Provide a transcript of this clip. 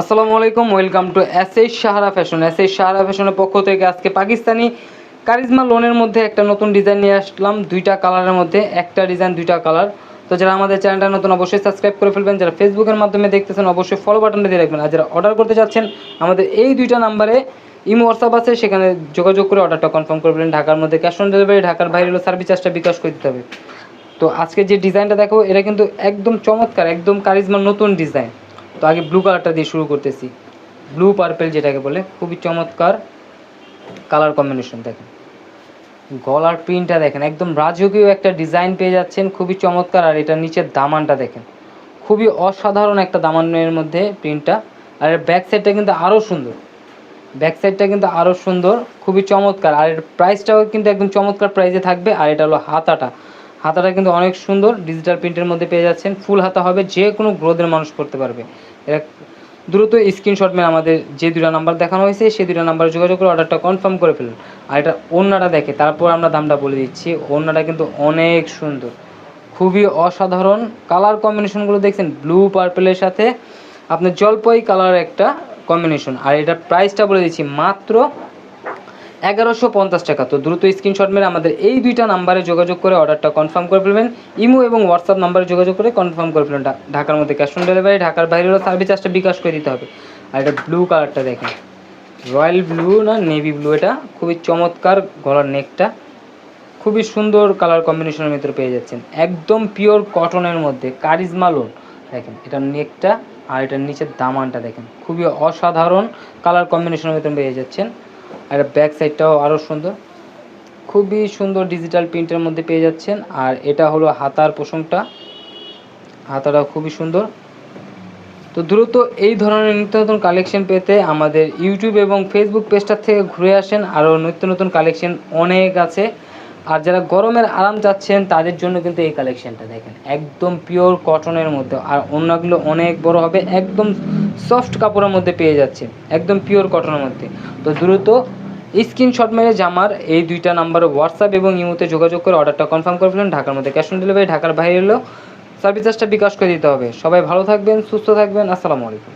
আসসালামু আলাইকুম, welcome to S H Sahara fashion. S H Sahara ফ্যাশনের পক্ষ থেকে আজকে পাকিস্তানি কারিজমা লোনের মধ্যে একটা নতুন ডিজাইন নিয়ে আসলাম, দুইটা কালারের মধ্যে, একটা ডিজাইন, দুইটা কালার। তো যারা আমাদের চ্যানেলটা নতুন, অবশ্যই সাবস্ক্রাইব করে ফেলবেন। যারা ফেসবুকের মাধ্যমে দেখতেছেন, অবশ্যই ফলো বাটনটা দিয়ে রাখবেন। আর যারা অর্ডার করতে চাচ্ছেন, আমাদের এই দুইটা নাম্বারে ইমো হোয়াটসঅ্যাপ আছে, সেখানে যোগাযোগ করে অর্ডারটা কনফার্ম করে ফেলেন ঢাকার মধ্যে ক্যাশ অন ডেলিভারি ঢাকার বাইরে হলো সার্ভিস চার্জটা বিকাশ করে দিতে হবে। তো আজকে যে ডিজাইনটা দেখো এটা কিন্তু একদম চমৎকার, একদম কারিজমার নতুন ডিজাইন তো আগে ব্লু কালারটা দিয়ে শুরু করতেছি। ব্লু পার্পেল যেটাকে বলে, খুবই চমৎকার কালার কম্বিনেশন দেখেন। গলার প্রিন্টটা দেখেন, একদম রাজকীয় একটা ডিজাইন পেয়ে যাচ্ছেন, খুবই চমৎকার। আর এটার নিচের দামানটা দেখেন, খুবই অসাধারণ একটা দামানের মধ্যে প্রিন্টটা আর এর ব্যাক সাইডটা কিন্তু আরও সুন্দর। ব্যাক সাইডটা কিন্তু আরও সুন্দর, খুবই চমৎকার। আর এর প্রাইসটাও কিন্তু একদম চমৎকার প্রাইসে থাকবে। আর এটা হলো হাতাটা। হাতাটা কিন্তু অনেক সুন্দর ডিজিটাল প্রিন্টের মধ্যে পেয়ে যাচ্ছেন। ফুল হাতা হবে, যে কোনো গ্রোথের মানুষ করতে পারবে। দ্রুত স্ক্রিনশট মেয়ে আমাদের যে দুটা নাম্বার দেখানো হয়েছে, সেই দুটা নাম্বারে যোগাযোগ করে অর্ডারটা কনফার্ম করে ফেলুন। আর এটা ওড়নাটা দেখে, তারপর আমরা দামটা বলে দিচ্ছি। ওড়নাটা কিন্তু অনেক সুন্দর। খুবই অসাধারণ। কালার কম্বিনেশনগুলো দেখছেন ব্লু পার্পেলের সাথে। আপনার জলপাই কালার একটা কম্বিনেশন আর এটা প্রাইসটা বলে দিচ্ছি, মাত্র এগারোশো পঞ্চাশ টাকা। তো দ্রুত স্ক্রিনশট মেরে আমাদের এই দুইটা নাম্বারে যোগাযোগ করে অর্ডারটা কনফার্ম করে ফেলবেন। ইমো এবং হোয়াটসঅ্যাপ নাম্বারে যোগাযোগ করে কনফার্ম করে ফেলবেন ঢাকার মধ্যে ক্যাশ অন ডেলিভারি ঢাকার বাইরেও সার্ভিস চার্জটা বিকাশ করে দিতে হবে। আর এটা ব্লু কালারটা দেখেন। রয়্যাল ব্লু না নেভি ব্লু এটা? খুবই চমৎকার গলার নেকটা খুবই সুন্দর কালার কম্বিনেশনের ভিতরে পেয়ে যাচ্ছেন। একদম পিওর কটনের মধ্যে কারিজমা লোন দেখেন, এটার নেকটা আর এটার নিচের দামানটা দেখেন। খুবই অসাধারণ কালার কম্বিনেশনের ভিতরে পেয়ে যাচ্ছেন। আর ব্যাক সাইডটাও আরও সুন্দর। খুবই সুন্দর ডিজিটাল প্রিন্টের মধ্যে পেয়ে যাচ্ছেন। আর এটা হলো হাতার পোষণটা হাতাটাও খুবই সুন্দর। তো দ্রুত এই ধরনের নিত্য নতুন কালেকশন পেতে আমাদের ইউটিউব এবং ফেসবুক পেজটার থেকে ঘুরে আসেন। আরও নিত্য নতুন কালেকশন অনেক আছে। আর যারা গরমের আরাম চাচ্ছেন, তাদের জন্য কিন্তু এই কালেকশনটা দেখেন। একদম পিওর কটনের মধ্যে। আর অন্যগুলো অনেক বড় হবে, একদম সফট কাপড়ের মধ্যে পেয়ে যাচ্ছে। একদম পিওর কটনের মধ্যে। তো দ্রুত স্ক্রিনশট মেরে জামার এই দুইটা নাম্বারে হোয়াটসঅ্যাপ এবং ইমোতে যোগাযোগ করে অর্ডারটা কনফার্ম করে ফেলেন। ঢাকার মধ্যে ক্যাশ অন ডেলিভারি ঢাকার বাইরে হলেও সার্ভিস চার্জটা বিকাশ করে দিতে হবে। সবাই ভালো থাকবেন, সুস্থ থাকবেন। আসসালামু আলাইকুম।